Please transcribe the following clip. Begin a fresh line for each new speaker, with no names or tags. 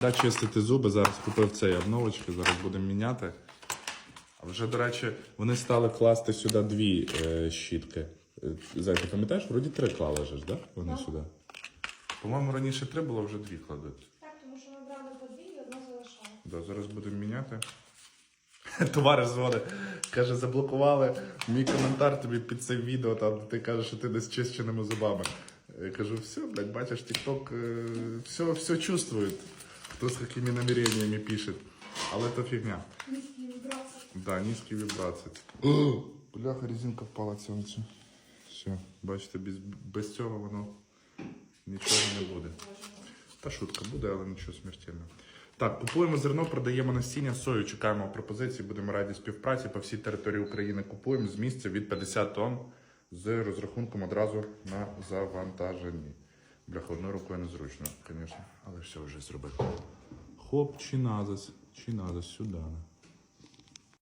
Да, чистити зуби, зараз купив цей обновочки, зараз будемо міняти. А вже, до речі, вони стали класти сюди дві е, щітки. Е, Зай, ти пам'ятаєш, вроді три клали ж, да? Вони
Так.
сюди. По-моєму, раніше три було, вже дві кладуть.
Так, тому що ми брали по дві і одну залишали.
Да, зараз будемо міняти. Товариш дзвонить. Каже, заблокували мій коментар тобі під цим відео, там де ти кажеш, що ти не з чищеними зубами. Я кажу, все, блядь, бачиш, TikTok е, все, все чувствует. Хто з якими намерениями пише. Але то фігня.
Низькі вібрації.
Да, низькі вібрації. О, Бляха, резинка впала цього. Все, бачите, без, без цього воно нічого не буде. Та шутка буде, але нічого смертельного. Так, купуємо зерно, продаємо насіння, сою, чекаємо пропозиції, будемо раді співпраці по всій території України. Купуємо з місця від 50 тонн з розрахунком одразу на завантаженні. Бляха, одною рукою незручно, звісно, все вже зробив. Хоп, чи назас, чи назас, сюди.